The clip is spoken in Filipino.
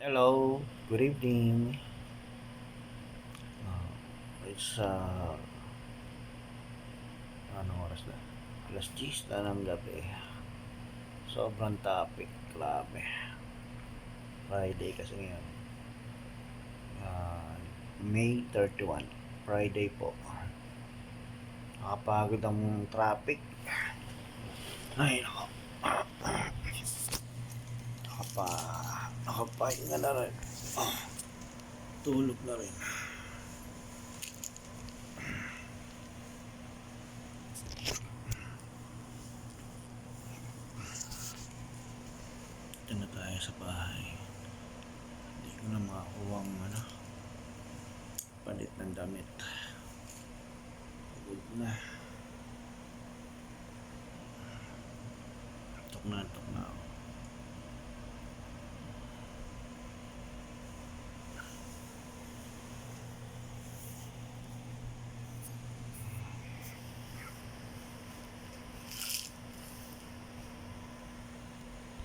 Hello, good evening. Uh, it's uh, ano oras na? Alas 10 na ng gabi. Sobrang topic, grabe. Friday kasi ngayon. Ah, May 31, Friday po. Nakapagod ang traffic. Ay, nako. Nakapa, nakapahinga na rin. Ah, tulog na rin. Ito na tayo sa bahay. Hindi ko na makakuha ang ano, palit ng damit. Pagod na. Tok na, tok na ako.